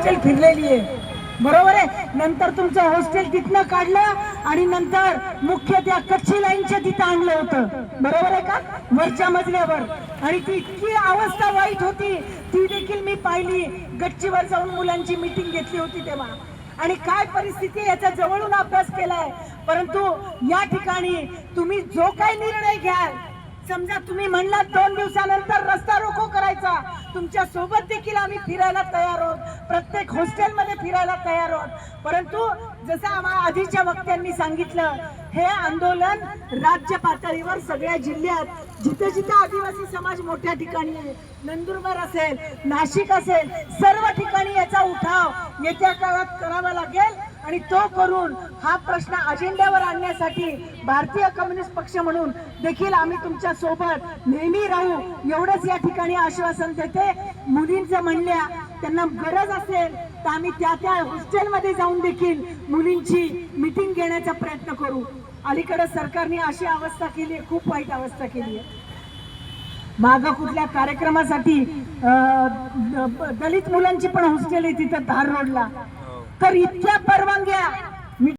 Hostel फिरलेली आहे. बरोबर आहे? नंतर तुमचं हॉस्टेल तिथनं काढलं आणि नंतर मुख्य त्या कच्ची लाईनच्या तिथं आणलं होतं. बरोबर आहे का? वरच्या मजल्यावर. आणि ती इतकी अवस्था वाईट होती. ती देखील मी पाहिली. गच्चीवर जाऊन मुलांची मीटिंग घेतली होती तेव्हा. आणि काय परिस्थिती याचा जवळून अभ्यास केलाय. परंतु या ठिकाणी तुम्ही जो काही निर्णय घ्याल समजा तुम्ही म्हणलात दोन दिवसानंतर रस्ता रोको करायचा. तुमच्यासोबत देखील आम्ही फिरायला तयार आहोत. प्रत्येक हॉस्टेलमध्ये फिरायला तयार आहोत. परंतु जसं आम्हाला आधीच्या वक्त्यांनी सांगितलं हे आंदोलन राज्य पातळीवर सगळ्या जिल्ह्यात जिथे जिथे आदिवासी समाज मोठ्या ठिकाणी आहे नंदुरबार असेल नाशिक असेल सर्व ठिकाणी याचा उठाव येत्या काळात करावा लागेल. आणि तो करून हा प्रश्न अजेंड्यावर आणण्यासाठी भारतीय कम्युनिस्ट पक्ष म्हणून देखील आम्ही तुमच्यासोबत नेहमी राहू. एवढंच या ठिकाणी आश्वासन देते. मुलींचं म्हणल्या त्यांना गरज असेल तर आम्ही त्या त्या हॉस्टेलमध्ये जाऊन देखील मुलींची मिटिंग घेण्याचा प्रयत्न करू. अलीकडे सरकारने अशी अवस्था केली आहे खूप वाईट अवस्था केली आहे. माग कुठल्या कार्यक्रमासाठी अं, दलित मुलांची पण हॉस्टेल आहे तिथं धार रोडला. तर इतक्या